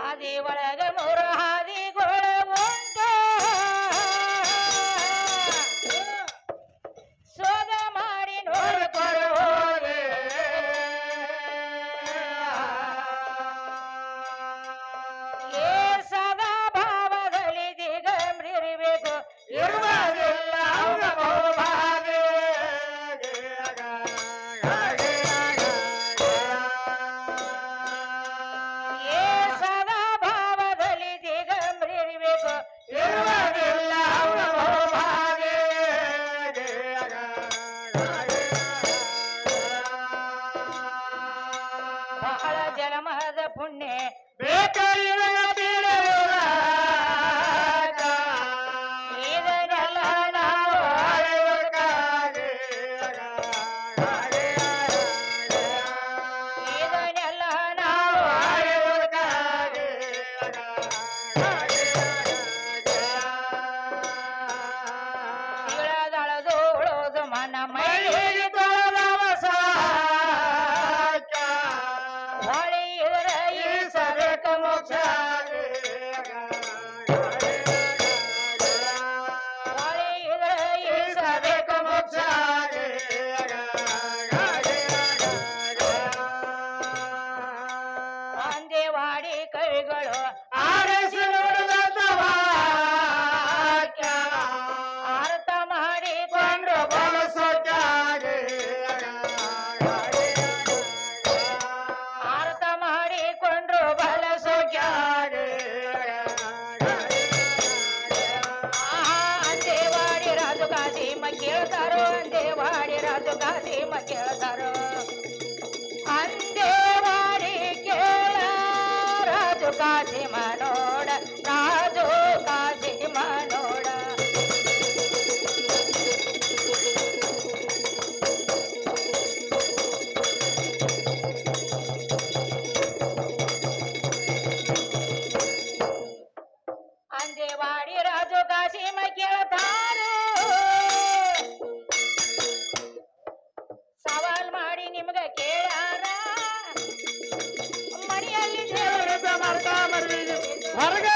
ಆದಿ ಒಳಗ ಮೂರ ಹಾದಿ ಗೋಳ ಉಂಟ. ಸೋದ ಮಾಡಿ ನೋಡ್ಕೊರ ಹೋದೆ. ಏ ಸದಾ ಭಾವದಲ್ಲಿ ದಿಗಂಬಿರಬೇಕು ಇರುವುದಿಲ್ಲ ಭಾವ Karga!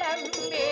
நம்பே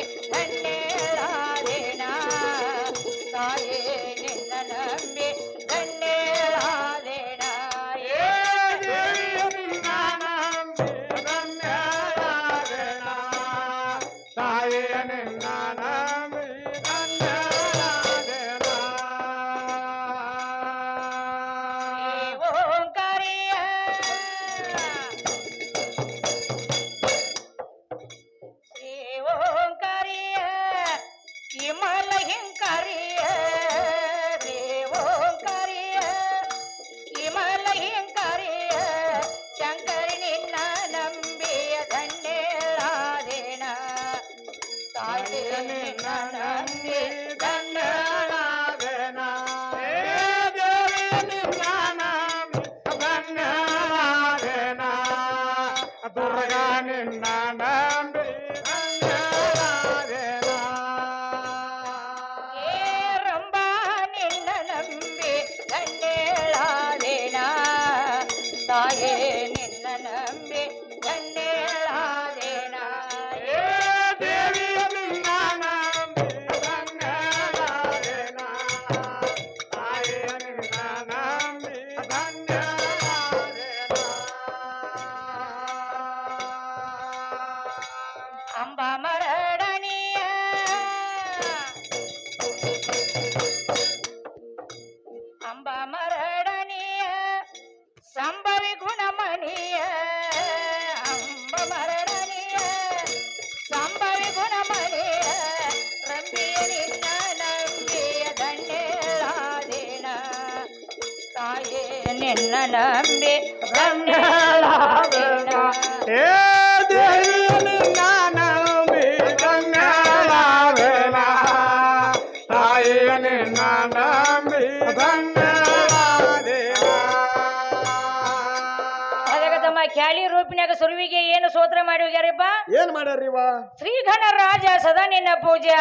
ನಿನ್ನ ಅಂಬ ಮರಡಣಿಯ ಸಂಭವಿ ಗುಣಮಣಿಯ ಅಂಬ ಮರಡಣಿಯ ಸಂಭವಿ ಗುಣಮಣಿಯ ರಂಬಿಯ ನಿನ್ನ ನಂಬಿಯ ಧನ್ಯಳಾದೇನ ತಾಯೇ ನಿನ್ನ ನಂಬಿ ಧನ್ಯಳಾದೇನ ಖ್ಯಾಲಿ ಸುರುವಿಗೆ ಏನು ಸ್ತೋತ್ರ ಮಾಡಿ ಹೋಗ್ಯಾರಪ್ಪ? ಏನ್ ಮಾಡ್ಯಾರ್ರಿ ಇವ? ಶ್ರೀ ಗಣರಾಜ ಸದಾ ನಿನ್ನ ಪೂಜಾ.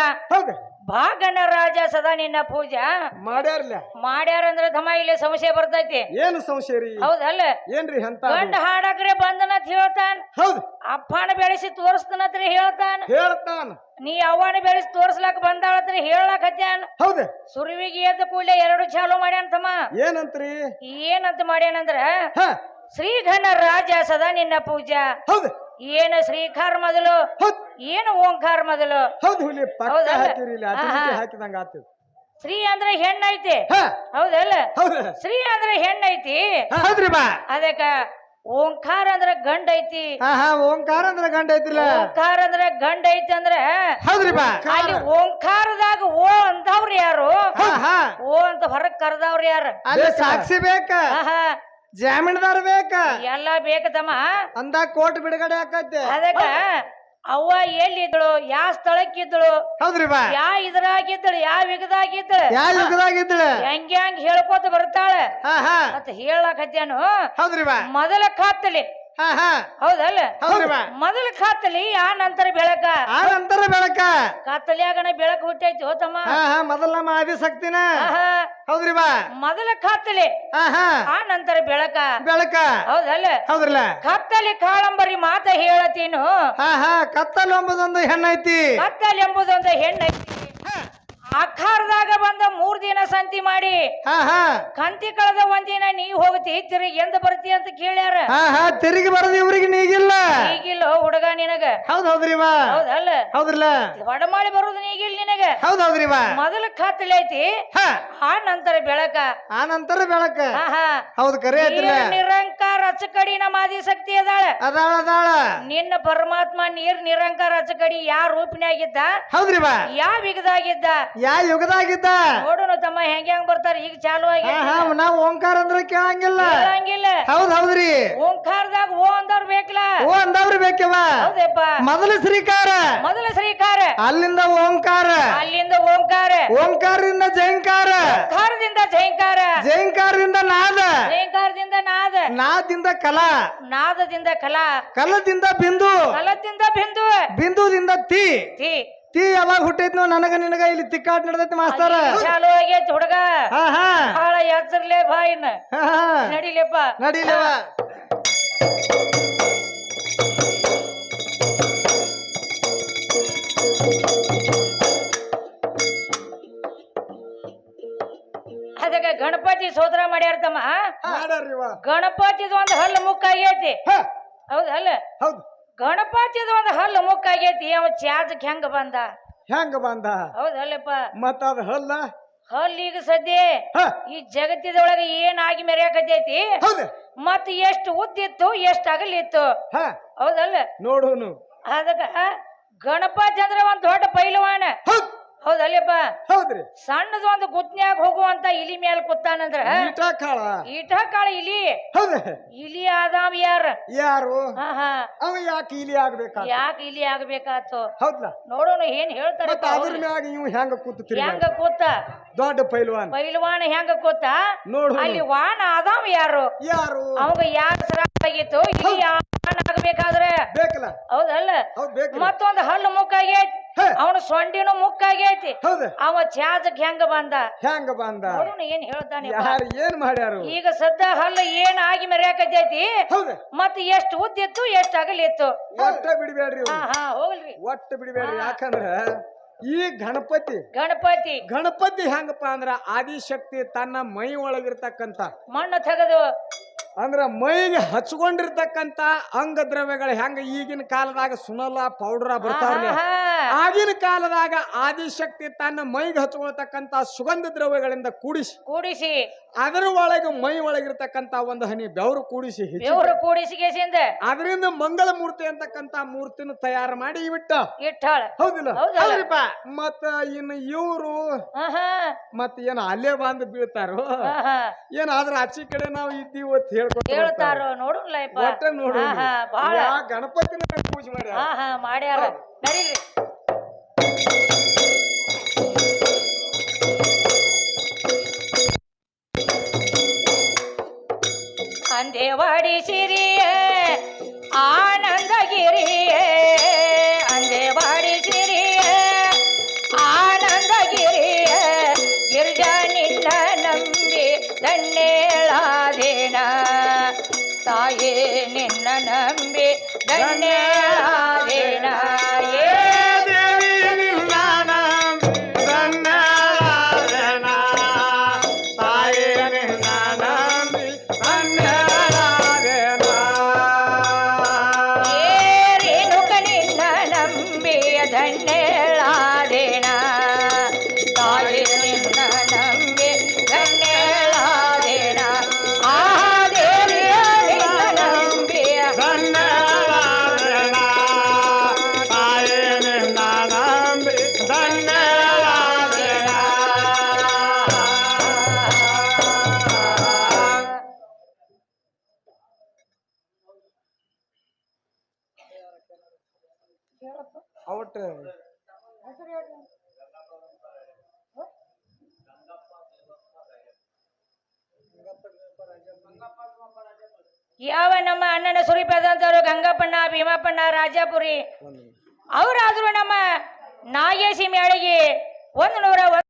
ಭಾಗನ ರಾಜ ಸದಾ ನಿನ್ನ ಪೂಜಾ. ಮಾಡ್ಯಾರ್ಲ? ಮಾಡ್ಯಾರಂದ್ರ ಧಮ ಇಲ್ಲಿ ಸಮಸ್ಯೆ ಬರ್ತೈತಿ. ಏನು ಸಂಶಯ ರೀ? ಹೌದಲ್ಲ? ಏನ್ರಿ ಅಂತ ಗಂಡ ಹಾಡಕ್ರೆ ಬಂದನತ್ ಹೇಳ್ತಾನ. ಹೌದು. ಅಪ್ಪನ ಬೆಳೆಸಿ ತೋರಿಸ್ತನತ್ರಿ ಹೇಳ್ತಾನ. ಹೇಳ್ತಾನ. ನೀ ಅವ್ವನ ಬೆಳೆಸಿ ತೋರ್ಸ್ಲಾಕ ಬಂದಾಳತ್ರಿ ಹೇಳಕತ್ಯಾನ ಹೌದ? ಸುರುವಿಗೆ ಎದ್ದ ಕೂಡಲೇ ಎರಡು ಚಾಲು ಮಾಡ್ಯಾನ ತಮ್ಮ. ಏನಂತ್ರಿ? ಏನಂತ ಮಾಡ್ಯಾನಂದ್ರ ಹ ರಾಜ ಗಣರಾಜ ಸದಾ ನಿನ್ನ ಪೂಜಾ. ಹೌದು. ಏನು ಶ್ರೀಕಾರ ಮೊದಲು? ಏನು ಓಂಕಾರ ಮೊದಲು? ಹೌದು ಹುಲಿ ಪಕ್ಕ ಹೌದಲ್ಲ? ಹಾಕಿರಿ ಇಲ್ಲಿ ಅತಿ ಆಹಾ. ಮಿತಿ ಹಾಕಿದಂಗ ಆತು ಸ್ತ್ರೀ ಅಂದ್ರೆ ಹೆಣ್ಣೈತಿ? ಹೌದಲ್ಲ? ಹೌದ. ಶ್ರೀ ಅಂದ್ರೆ ಹೆಣ್ಣೈತಿ? ಹೌದ್ರಿ ಬಾ. ಅದಕ್ಕ ಓಂಕಾರ ಅಂದ್ರೆ ಗಂಡ ಐತಿ ಹಾ ಹಾ ಓಂಕಾರ ಅಂದ್ರೆ ಗಂಡ ಓಂಕಾರ ಅಂದ್ರೆ ಗಂಡ ಐತಿ ಅಂದ್ರೆ ಹೌದ್ರಿ ಬಾ. ಅಲ್ಲಿ ಓಂಕಾರದಾಗ ಓ ಅಂತವ್ರು ಯಾರು? ಹಾ ಹಾ. ಓ ಅಂತ ಹೊರಗ್ ಕರ್ದವ್ರು ಯಾರು? ಅಲ್ಲಿ ಸಾಕ್ಷಿ ಬೇಕ? ಆಹಾ. ಜಾಮೀನ್ದಾರ್ ಬೇಕ? ಎಲ್ಲ ಬೇಕದಮ್ಮ ಅಂದ ಕೋರ್ಟ್ ಬಿಡುಗಡೆ ಆಕೈತೆ. ಅದಕ್ಕ ಅವ್ವ ಎಲ್ಲಿದ್ದಳು ಯಾವ ಸ್ಥಳಕ್ಕಿದ್ದಳು ಹೌದ್ರಿ ಬಾ. ಯಾ ಇದ್ರಾಗಿದ್ದಳು ಯಾವ ಯುಗದಾಗಿದ್ದಳು. ಯಾವ ಯುಗದಾಗಿದ್ದಳು? ಹೆಂಗ್ ಹೆಂಗ್ ಹೇಳ್ಕೊತ ಬರ್ತಾಳೆ. ಮತ್ತ ಹೇಳಕತ್ಯಾನು ಹೌದ್ರಿ ಬಾ. ಮೊದಲ ಕಾತ್ತಲಿ. ಹೌದಲ್ಲ? ಹೌದ್ರಿ ಬಾ ಮೊದಲ ಕಾತಲಿ ಆ ನಂತರ ಬೆಳಕ. ಆ ನಂತರ ಬೆಳಕ. ಕಾತ್ತಲಿಯಾಗನ ಬೆಳಕ ಹುಟ್ಟೈತಿ ಹೋತಮ್ಮ. ಮೊದಲ ನಮ್ಮ ಆದಿಶಕ್ತಿನ ಆಹಾ ಹೌದ್ರಿ ಬಾ ಮೊದಲ ಕಾತಲಿ ಆ ನಂತರ ಬೆಳಕ. ಬೆಳಕ. ಹೌದಲ್ಲ? ಹೌದ್ರಲ್ಲ? ಕತ್ತಲಿ ಕಾಳಂಬರಿ ಮಾತ ಹೇಳತೀನು. ಹಾ ಹಾ. ಕತ್ತಲು ಎಂಬುದೊಂದು ಹೆಣ್ಣೈತಿ. ಕತ್ತಲಿ ಎಂಬುದೊಂದು ಹೆಣ್ಣೈತಿ. ಆಕಾರದಾಗ ಬಂದ ಮೂರ್ ದಿನ ಸಂತಿ ಮಾಡಿ ಹಾ ಹಾ. ಕಂತಿ ಕಳೆದ ಒಂದಿನ ನೀ ಹೋಗ್ತಿ ತಿರುಗಿ ಎಂದ ಬರ್ತಿ ಅಂತ ಕೇಳ್ಯಾರ. ಹಾ ಹಾ ತಿರುಗಿ ಬರೋದು ಇವ್ರಿಗೆ ನೀಗಿಲ್ಲ. ಈಗಿಲ್ಲ ಹುಡುಗ ನಿನಗ. ಹೌದ್ ಹೌದ್ರಿ ಬಾ ಹೌದಲ್ಲ? ಹೌದ್ರಲ್ಲ? ಹೊಡಮಾಳಿ ಬರುದು ನೀಗಿಲ್ಲ ನಿನಗ. ಹೌದ್ ಹೌದ್ರಿ ಮೊದಲ ಕತ್ತಲಿ ಐತಿ ಹಾ. ಆ ನಂತರ ಬೆಳಕ. ಆ ನಂತರ ಬೆಳಕ. ಆಹಾ ಹೌದ್ ಕರೆ ಐತಿಲ್ಲ ನೀರ್ ನಿರಂಕಾರ ಅಚ್ಚಕಡಿ ನಮ್ಮ ಆದಿಶಕ್ತಿ ಅದಾಳ. ಅದಾಳ ಅದಾಳ. ನಿನ್ನ ಪರಮಾತ್ಮ ನೀರ್ ನಿರಂಕಾರ ಅಚ್ಚಕಡಿ ಯಾವ ರೂಪಿನಾಗಿದ್ದ ಹೌದ್ರಿ ಯಾವ ಯಾ ಬಿಗದಾಗಿದ್ದ ಯಾ ಯುಗದಾಗಿದ್ದ? ನೋಡೋಣ ತಮ್ಮ ಹೆಂಗ್ ಹೆಂಗ್ ಬರ್ತಾರ? ಈಗ ಚಾಲು ಹಾ ಆಗೈತಿ ಹಾ ನಾವ್ ಓಂಕಾರ ಅಂದ್ರೆ ಕೇಳಂಗಿಲ್ಲ. ಹೇಳಂಗಿಲ್ಲ ಹೌದ್ ಹೌದ್ರಿ. ಓಂಕಾರದಾಗ ಓ ಅಂದವ್ರು ಬೇಕಲ್ಲ. ಓ ಅಂದವ್ರಿ ಬೇಕವ? ಹೌದಪ್ಪ. ಮೊದಲ ಶ್ರೀಕಾರ. ಮೊದಲ ಶ್ರೀಕಾರ. ಅಲ್ಲಿಂದ ಓಂಕಾರ. ಅಲ್ಲಿಂದ ಓಂಕಾರ. ಓಂಕಾರದಿಂದ ಜಯಂಕಾರ ಓಂಕಾರದಿಂದ ಜಯಂಕಾರ ಜಯಂಕಾರದಿಂದ ನಾದ. ಜಯಂಕಾರದಿಂದ ನಾದ. ನಾದಿಂದ ಕಲಾ. ನಾದದಿಂದ ಕಲಾ. ಕಲದಿಂದ ಬಿಂದು. ಕಲದಿಂದ ಬಿಂದು. ಬಿಂದುದಿಂದ ತಿ. ತಿ. ತಿ ಯಾವಾಗ ಹುಟ್ಟೈತಿ ನೋ ನನಗ ನಿನಗ ಇಲ್ಲಿ ತಿಕ್ಕಾಟ್ ನಡ್ದೈತಿ ಮಾಸ್ತರ. ಚಾಲು ಆಗೈತಿ ಹುಡುಗ. ಹಾ ಹಾ. ಬಹಳ ಎಚ್ಚರ್ಲೆ ಬಾಯಿನ ಹಾ, ಹಾ. ನಡಿಲೆಪ್ಪ. ನಡೀಲವ ಅದಕ್ಕ ಗಣಪತಿ ಸೋದ್ರ ಮಾಡ್ಯಾರ ತಮ್ಮ ಗಣಪತಿದು ಗಣಪತಿದ ಒಂದು ಹಲ್ಲು ಮುಕ್ಕಾಗೈತಿ. ಹ, ಹೌದಲ್ಲ ಹೌದು. ಗಣಪತಿದ ಒಂದು ಹಲ್ಲು ಮುಕ್ಕಾಗೈತಿ ಅವ ಚಾರ್ಜ್ ಹೆಂಗ ಬಂದ? ಹೆಂಗ ಬಂದ? ಹೌದಲ್ಲಪ್ಪ ಮತ್ತ ಅದ ಹಲ್ಲ? ಹಲ್ಲು ಈಗ ಸದ್ಯ ಈ ಜಗತ್ತಿದೊಳಗ ಏನಾಗಿ ಮೆರೆಯಕತೈತಿ ಮತ್ ಎಷ್ಟು ಉದ್ದಿತ್ತು ಎಷ್ಟು ಅಗಲಿತ್ತು? ಹೌದಲ್ಲ. ನೋಡುನು. ಅದಕ್ಕ ಗಣಪತಿ ಅಂದ್ರೆ ಒಂದ್ ದೊಡ್ಡ ಪೈಲವಾನ. ಹೌದಲ್ಲಪ್ಪ? ಹೌದ್ರಿ. ಸಣ್ಣದ ಒಂದು ಗುತ್ನ್ಯಾಗ ಹೋಗುವಂತ ಇಲಿ ಮೇಲೆ ಕುತ್ತಾನಂದ್ರ ಈಟ ಕಾಳ. ಈಟ ಕಾಳ ಇಲಿ? ಹೌದ. ಇಲಿ ಆದಾವ್ ಯಾರ? ಯಾರು? ಅವ ಯಾಕೆ ಇಲಿ ಆಗ್ಬೇಕಾ ಯಾಕೆ ಇಲಿ ಆಗ್ಬೇಕಾತು? ಹೌದ್ಲ. ನೋಡೋಣ ಏನ್ ಹೇಳ್ತಾರೆ ಮತ್ತ ಅದ್ರ ಮ್ಯಾಗ ಇವ್ ಹೆಂಗ ಕೂತ ಹೆಂಗ ಕೂತ? ದೊಡ್ಡ ಪೈಲ್ವಾನ್. ಪೈಲ್ವಾನ್ ಹೆಂಗ ಕೂತ? ನೋಡು. ಅಲ್ಲಿ ವಾನ ಆದಾವ್ ಯಾರು? ಯಾರು? ಅವಾಗ ಯಾರ ಸರಾಗಿತ್ತು ಇಲಿ ವಾನ್ ಆಗ್ಬೇಕಾದ್ರೆ? ಬೇಕಲ್ಲ? ಹೌದಲ್ಲ? ಮತ್ತೊಂದು ಹಲ್ಲು ಮುಖ ಹೇ. ಅವನ ಸೊಂಡಿನೂ ಮುಕ್ಕಾಗೈತಿ ಹೌದು. ಅವ ಚಾಜಕ್ ಹೆಂಗ ಬಂದ? ಹೆಂಗ ಬಂದ? ಏನ್ ಹೇಳ್ತಾನೆ ಯಾರು ಏನ್ ಮಾಡ್ಯಾರು? ಈಗ ಸದ್ದ ಹಲ್ಲ ಏನ್ ಆಗಿ ಮೆರ್ಯಾಕತೈತಿ ಮತ್ತೆ ಮತ್ ಎಷ್ಟ್ ಉದ್ದಿತ್ತು ಎಷ್ಟು ಅಗಲಿತ್ತು ಒಟ್ಟ ಬಿಡಬೇಡ್ರಿ ಹಾ ಹಾ ಹೋಗ್ಲಿ. ಒಟ್ಟ ಬಿಡಬೇಡ್ರಿ. ಯಾಕಂದ್ರ ಈ ಗಣಪತಿ ಗಣಪತಿ. ಗಣಪತಿ ಹೆಂಗಪ್ಪ ಅಂದ್ರ ಆದಿಶಕ್ತಿ ತನ್ನ ಮೈ ಒಳಗಿರ್ತಕ್ಕಂತ ಮಣ್ಣು ತೆಗೆದು ಅಂದ್ರ ಮೈಗೆ ಹಚ್ಕೊಂಡಿರ್ತಕ್ಕಂತ ಅಂಗ ದ್ರವ್ಯಗಳು ಹೆಂಗ ಈಗಿನ ಕಾಲದಾಗ ಸುನಲ ಪೌಡರ್ ಬರ್ತಾವ್ರಿ ಆಹಾ. ಕಾಲದಾಗ ಆದಿಶಕ್ತಿ ತನ್ನ ಮೈಗೆ ಹಚ್ಕೊಳ್ತಕ್ಕಂತ ಸುಗಂಧ ದ್ರವ್ಯಗಳಿಂದ ಕೂಡಿಸಿ. ಕೂಡಿಸಿ. ಅದರ ಒಳಗೆ ಮೈ ಒಳಗಿರ್ತಕ್ಕಂತ ಒಂದು ಹನಿ ಬೆವರು ಕೂಡಿಸಿ ಕೂಡಿಸಿಗೆಸಿಂದ ಅದರಿಂದ ಮಂಗಳ ಮೂರ್ತಿ ಅಂತಕ್ಕಂತ ಮೂರ್ತಿನ ತಯಾರು ಮಾಡಿ ಇಟ್ಟಾಳ. ಹೌದಿಲ್ಲ? ಮತ್ತ ಇನ್ನು ಇವರು ಮತ್ತೆ ಏನ ಅಲ್ಲೇ ಬಂದು ಬೀಳ್ತಾರೋ? ಏನ ಆದ್ರ ಆಚೆ ಕಡೆ ನಾವು ಇದ್ದೀವಿ ಅಂತ ಹೇಳ್ಕೊತ ಹೇಳ್ತಾರೋ ಒಟ್ಟ ನೋಡು ಗಣಪತಿನ ಪೂಜೆ ಮಾಡ್ಯಾರ? ಮಾಡ್ಯಾರ. ನಡೀರಿ அந்தேவாடி சிறிய ஆனந்தகிரியே. அந்தேவாடி சிறிய ஆனந்தகிரிய. கிர்ஜனில்ல நம்பி தன்னேளாதேனா. தாயே நின்ன நம்பி தன்னேளாதேனா. ಧನ್ಯಳಾದೇಣ ತಾಯಿ ನಿನ್ನ ನಂಬಿ ಧನ್ಯಳಾದೇಣ ಆ ನಿನ್ನ ನಂಬಿಯ ಅವಟ್ ಯಾವ ನಮ್ಮ ಅಣ್ಣನ ಸುರಿಪದಂತವರು ಗಂಗಪ್ಪಣ್ಣ ಭೀಮಪ್ಪಣ್ಣ ರಾಜಾಪುರಿ ಅವರಾದ್ರು ನಮ್ಮ ನಾಗೇಶಿ ಮೇಳಿಗೆ ಒಂದು ನೂರ